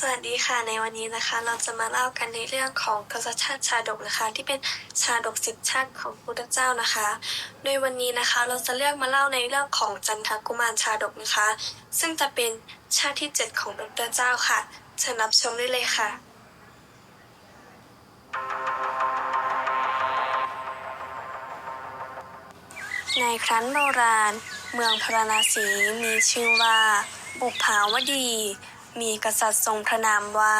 สวัสดีค่ะในวันนี้นะคะ เราจะมาเล่ากันในเรื่องของทศชาติชาดกนะคะ ที่เป็นชาดกสิบชาติของพุทธเจ้านะคะ โดยวันนี้นะคะเราจะเลือกมาเล่าในเรื่องของจันทกุมารชาดกนะคะ ซึ่งจะเป็นชาติที่7ของพระพุทธเจ้าค่ะเชิญรับชมได้เลยค่ะ ในครั้นโบราณ เมืองพาราณสีมีชื่อว่าบุภาวดี มีกษัตริย์ทรงพระนามว่า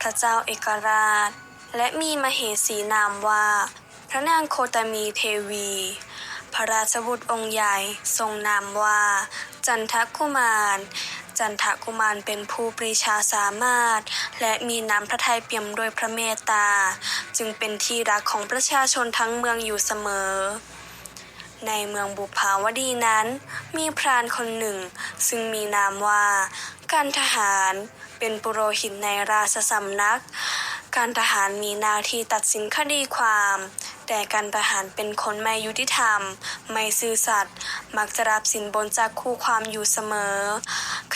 พระเจ้าเอกราช และมีมเหสีนามว่า พระนางโคตมีเทวี พระราชบุตรองค์ใหญ่ทรงนามว่า จันทกุมาร จันทกุมารเป็นผู้ปรีชาสามารถ และมีน้ำพระทัยเปี่ยมด้วยพระเมตตา จึงเป็นที่รักของประชาชนทั้งเมืองอยู่เสมอในเมืองบุพาวดีนั้น มีพรานคนหนึ่ง ซึ่งมีนามว่า การทหารเป็นปุโรหิตในราชสำนัก การทหารมีหน้าที่ตัดสินคดีความ แต่การทหารเป็นคนไม่ยุติธรรม ไม่ซื่อสัตย์ มักจะรับสินบนจากคู่ความอยู่เสมอ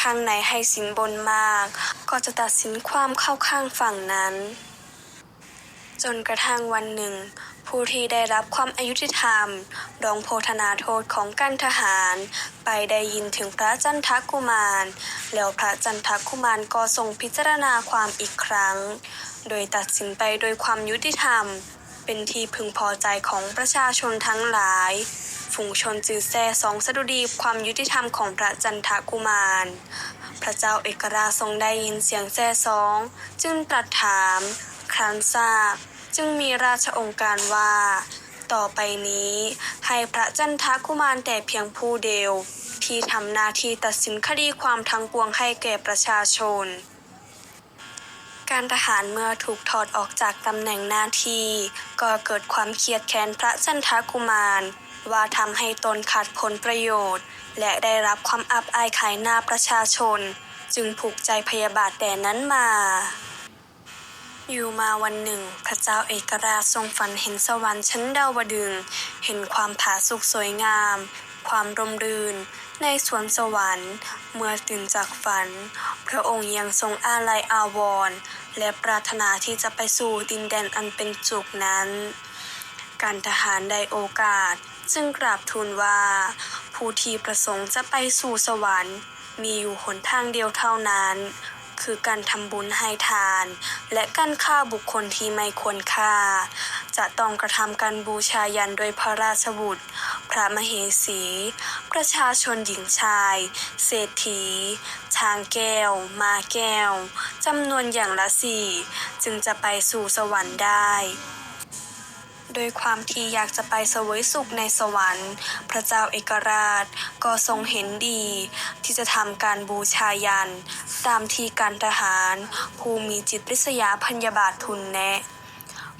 ข้างไหนให้สินบนมาก ก็จะตัดสินความเข้าข้างฝั่งนั้น จนกระทั่งวันหนึ่ง ผู้ที่ได้รับความอายุติธรรม รองโพธนาโทษของการทหาร ไปได้ยินถึงพระจันทกุมาร แล้วพระจันทกุมารก็ทรงพิจารณาความอีกครั้ง โดยตัดสินไปโดยความยุติธรรม เป็นที่พึงพอใจของประชาชนทั้งหลาย ฝูงชนจือแซ่สองสดุดีความยุติธรรมของพระจันทกุมาร พระเจ้าเอกราชทรงได้ยินเสียงแซ่สอง จึงตรัสถามครั้นทราบ จึงมีราชองค์การว่า ต่อไปนี้ให้พระจันทกุมารแต่เพียงผู้เดียว ที่ทำหน้าที่ตัดสินคดีความทั้งปวงให้แก่ประชาชน การทหารเมื่อถูกถอดออกจากตำแหน่งหน้าที่ ก็เกิดความเครียดแค้นพระจันทกุมารว่าทำให้ตนขาดผลประโยชน์ และได้รับความอับอายขายหน้าประชาชน จึงผูกใจพยาบาทแต่นั้นมา อยู่มาวันหนึ่ง พระเจ้าเอกราชทรงฝันเห็นสวรรค์ชั้นดาวดึง เห็นความผาสุกสวยงาม ความร่มรื่น ในสวนสวรรค์ เมื่อตื่นจากฝัน พระองค์ยังทรงอาลัยอาวรณ์และปรารถนาที่จะไปสู่ดินแดนอันเป็นสุขนั้น การทหารได้โอกาส จึงกราบทูลว่า ผู้ที่ประสงค์จะไปสู่สวรรค์ มีอยู่หนทางเดียวเท่านั้น คือการทำบุญให้ทาน และการฆ่าบุคคลที่ไม่ควรฆ่า จะต้องกระทำการบูชายันโดยพระราชบุตร พระมเหสี ประชาชนหญิงชาย เศรษฐี ช้างแก้ว มาแก้วจำนวนอย่างละสี่จึงจะไปสู่สวรรค์ได้ โดยความที่อยากจะไปเสวยสุขในสวรรค์ พระเจ้าเอกราชก็ทรงเห็นดี ที่จะทำการบูชายัน ตามที่การทหาร ผู้มีจิตริษยาพัญญาบาททุนแนะ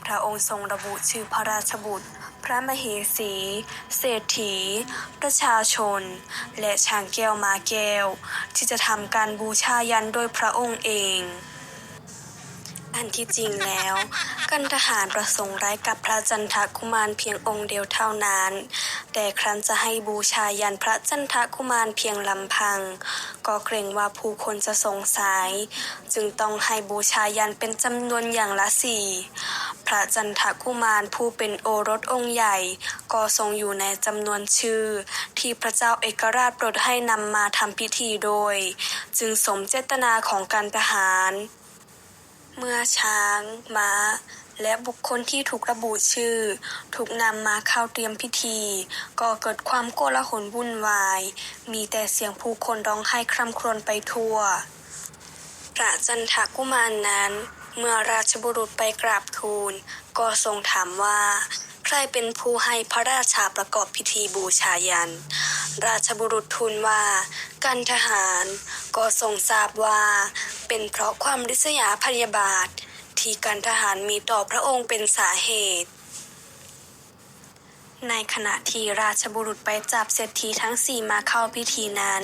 พระองค์ทรงระบุชื่อพระราชบุตรพระมเหสี เศรษฐี ประชาชน และช้างแก้วมาแก้ว ที่จะทำการบูชายันโดยพระองค์เอง อันที่จริงแล้ว กันทหารประสงค์ร้ายกับพระจันทกุมารเพียงองค์เดียวเท่านั้น แต่ครั้นจะให้บูชายันพระจันทกุมารเพียงลำพัง ก็เกรงว่าผู้คนจะสงสัย จึงต้องให้บูชายันเป็นจำนวนอย่างละสี่พระจันทกุมารผู้เป็นโอรสองค์ใหญ่ ก็ทรงอยู่ในจำนวนชื่อ ที่พระเจ้าเอกราชโปรดให้นำมาทำพิธีโดย จึงสมเจตนาของการทหาร เมื่อช้าง ม้า และบุคคลที่ถูกระบุชื่อ ถูกนำมาเข้าเตรียมพิธี ก็เกิดความโกลาหลวุ่นวาย มีแต่เสียงผู้คนร้องไห้คร่ำครวญไปทั่ว พระจันทกุมารนนั้น เมื่อราชบุรุษไปกราบทูล ก็ทรงถามว่า ใครเป็นผู้ให้พระราชาประกอบพิธีบูชายัน ราชบุรุษทูลว่าการทหาร ก็ทรงทราบว่า เป็นเพราะความริษยาพยาบาท ที่การทหารมีต่อพระองค์เป็นสาเหตุ ในขณะที่ราชบุรุษไปจับเศรษฐีทั้งสี่มาเข้าพิธีนั้น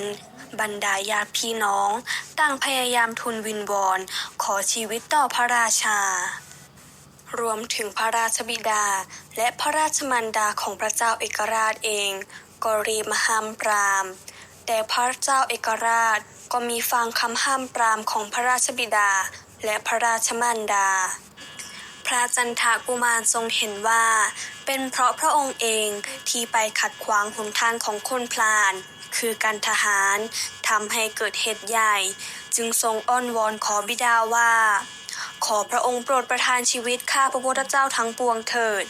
บรรดาญาติพี่น้องต่างพยายามทุนวินวอนขอชีวิตต่อพระราชารวมถึงพระราชบิดาและพระราชมารดาของพระเจ้าเอกราชเอง ก็รีบมาห้ามปราม แต่พระเจ้าเอกราชก็มีฟังคำห้ามปรามของพระราชบิดาและพระราชมารดา พระจันทากุมารทรงเห็นว่า เป็นเพราะพระองค์เองที่ไปขัดขวางหนทางของคนพลาน คือการทหารทำให้เกิดเหตุใหญ่ จึงทรงอ้อนวอนขอบิดาว่า ขอพระองค์โปรดประทานชีวิตข้าพระพุทธเจ้าทั้งปวงเถิด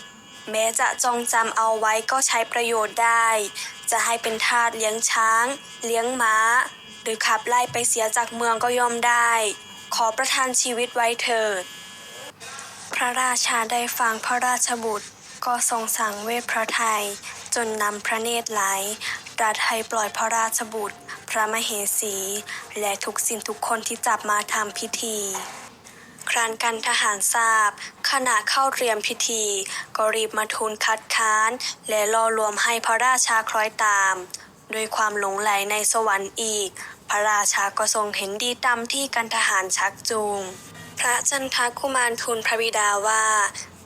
แม้จะจองจำเอาไว้ก็ใช้ประโยชน์ได้ จะให้เป็นทาสเลี้ยงช้าง เลี้ยงม้า หรือขับไล่ไปเสียจากเมืองก็ยอมได้ ขอประทานชีวิตไว้เถิด พระราชาได้ฟังพระราชบุตร ก็ทรงสั่งเวทพระไทย จนนำพระเนตรไหลรัสให้ปล่อยพระราชบุตร พระมเหสี และทุกสิ่งทุกคนที่จับมาทำพิธี ครั้นกันทหารทราบ ขณะเข้าเตรียมพิธี ก็รีบมาทูลคัดค้าน และล่อลวงให้พระราชาคล้อยตาม ด้วยความหลงไหลในสวรรค์อีก พระราชาก็ทรงเห็นดีตามที่กันทหารชักจูง พระจันทกุมารทูลพระบิดาว่า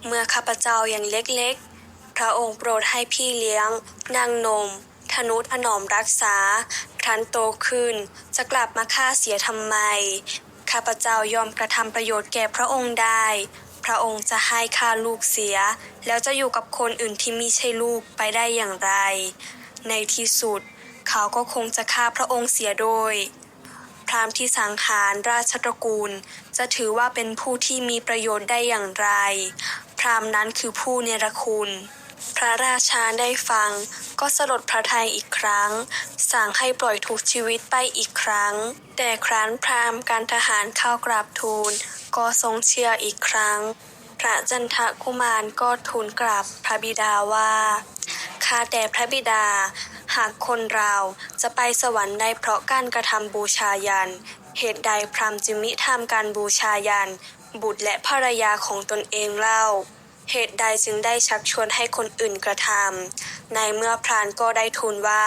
เมื่อข้าพเจ้ายังเล็กๆ พระองค์โปรดให้พี่เลี้ยง นางนมธนุถนอมรักษาครั้นโตขึ้นจะกลับมาฆ่าเสียทำไม ข้าพเจ้ายอมกระทำประโยชน์แก่พระองค์ได้ พระองค์จะให้ฆ่าลูกเสีย แล้วจะอยู่กับคนอื่นที่มิใช่ลูกไปได้อย่างไร ในที่สุด เขาก็คงจะฆ่าพระองค์เสียโดย พราหมณ์ที่สังหารราชตระกูล จะถือว่าเป็นผู้ที่มีประโยชน์ได้อย่างไร พราหมณ์นั้นคือผู้เนรคุณ พระราชาได้ฟัง ก็สลดพระทัยอีกครั้ง สั่งให้ปล่อยทุกชีวิตไปอีกครั้ง แต่ครั้นพราหมณ์การทหารเข้ากราบทูล ก็ทรงเชื่ออีกครั้ง พระจันทกุมารก็ทูลกราบพระบิดาว่าข้าแต่พระบิดา หากคนเราจะไปสวรรค์ได้เพราะการกระทำบูชายัน เหตุใดพราหมณ์จึงมิทำการบูชายัน บุตรและภรรยาของตนเองเล่า เหตุใดจึงได้ชักชวนให้คนอื่นกระทำในเมื่อพรานก็ได้ทูลว่า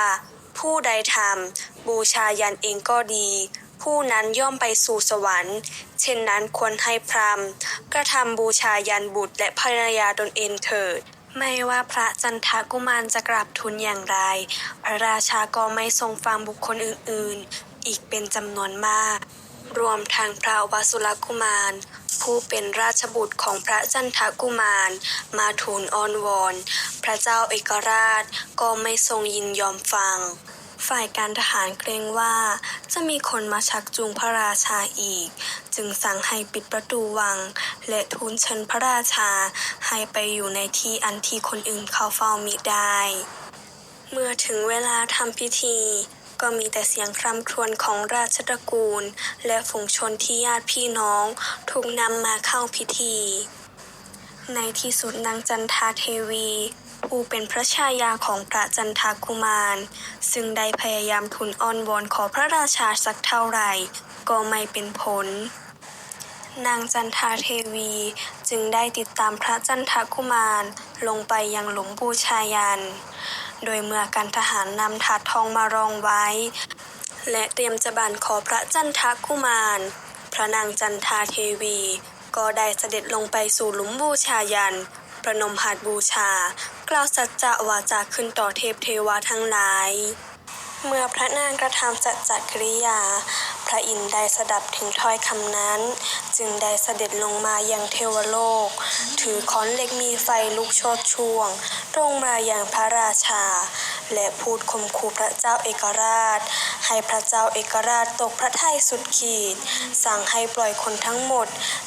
ผู้ใดทำบูชายันเองก็ดี ผู้นั้นย่อมไปสู่สวรรค์ เช่นนั้นควรให้พรามกระทำบูชายันบุตรและภรรยาตนเองเถิดไม่ว่าพระจันทกุมารจะกราบทูลอย่างไร พระราชาก็ไม่ทรงฟังบุคคลอื่น ๆ อีกเป็นจำนวนมาก รวมทางพระวสุรกุมาร ผู้เป็นราชบุตรของพระจันทกุมาร มาทูลอ้อนวอน พระเจ้าเอกราชก็ไม่ทรงยินยอมฟัง ฝ่ายการทหารเกรงว่าจะมีคนมาชักจูงพระราชาอีก จึงสั่งให้ปิดประตูวัง และทูลเชิญพระราชาให้ไปอยู่ในที่อันที่คนอื่นเข้าเฝ้ามิได้ เมื่อถึงเวลาทำพิธี ก็มีแต่เสียงคร่ำครวญของราชตระกูล และฝูงชนที่ญาติพี่น้อง ถูกนำมาเข้าพิธี ในที่สุดนางจันทาเทวีผู้เป็นพระชายาของพระจันทากุมาร ซึ่งได้พยายามทูลอ้อนวอนขอพระราชาสักเท่าไหร่ ก็ไม่เป็นผล นางจันทาเทวีจึงได้ติดตามพระจันทากุมารลงไปยังหลุมบูชายัน โดยเมื่อการทหารนำถาดทองมารองไว้ และเตรียมจะบันขอพระจันทกุมาร พระนางจันทาเทวี ก็ได้เสด็จลงไปสู่หลุมบูชายัน ประนมหาดบูชา กล่าวสัจจะวาจาขึ้นต่อเทพเทวาทั้งหลาย เมื่อพระนางกระทำสัจจกริยา พระอินทร์ได้สดับถึงถ้อยคำนั้น จึงได้เสด็จลงมายังเทวโลก ถือค้อนเหล็กมีไฟลุกโชดช่วงตรงมาอย่างพระราชา และพูดข่มขู่พระเจ้าเอกราช ให้พระเจ้าเอกราชตกพระทัยสุดขีด สั่งให้ปล่อยคนทั้งหมด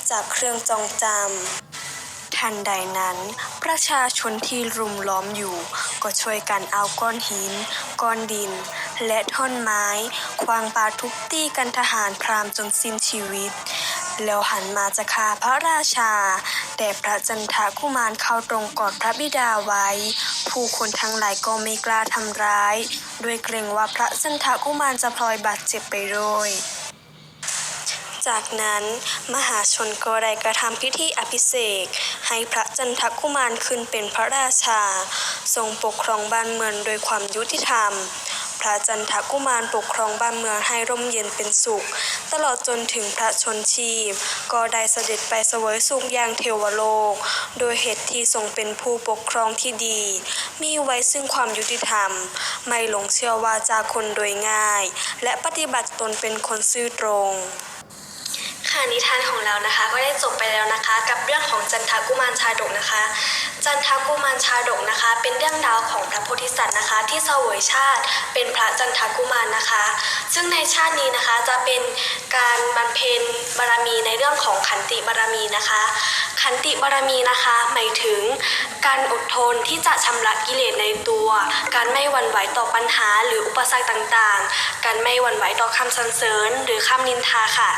จากเครื่องจองจำทันใดนั้น ประชาชนที่รุมล้อมอยู่ ก็ช่วยกันเอาก้อนหิน ก้อนดิน และท่อนไม้ ควางปาทุบตีกันทหารพราหมณ์จนสิ้นชีวิต แล้วหันมาจะฆ่าพระราชา แต่พระจันทกุมารเข้าตรงกอดพระบิดาไว้ ผู้คนทั้งหลายก็ไม่กล้าทำร้าย ด้วยเกรงว่าพระจันทกุมารจะพลอยบาดเจ็บไปด้วยจากนั้นมหาชนก็ได้กระทำพิธีอภิเษกให้พระจันทกุมารขึ้นเป็นพระราชา ทรงปกครองบ้านเมืองโดยความยุติธรรม พระจันทกุมารปกครองบ้านเมืองให้ร่มเย็นเป็นสุข ตลอดจนถึงพระชนชีพ ก็ได้เสด็จไปเสวยสุขอย่างเทวโลก โดยเหตุที่ทรงเป็นผู้ปกครองที่ดี มีไว้ซึ่งความยุติธรรม ไม่หลงเชื่อว่าจาคนโดยง่าย และปฏิบัติตนเป็นคนซื่อตรงค่ะนิทานของเรานะคะ ก็ได้จบไปแล้วนะคะ กับเรื่องของจันทกุมารชาดกนะคะ จันทกุมารชาดกนะคะ เป็นเรื่องราวของพระโพธิสัตว์นะคะ ที่เสวยชาติ เป็นพระจันทกุมารนะคะ ซึ่งในชาตินี้นะคะจะเป็นการบำเพ็ญบารมีในเรื่องของขันติบารมีนะคะ ขันติบารมีนะคะหมายถึง การอดทนที่จะชำระกิเลสในตัว การไม่หวั่นไหวต่อปัญหาหรืออุปสรรคต่างๆ การไม่หวั่นไหวต่อคำสรรเสริญ หรือคำนินทาค่ะ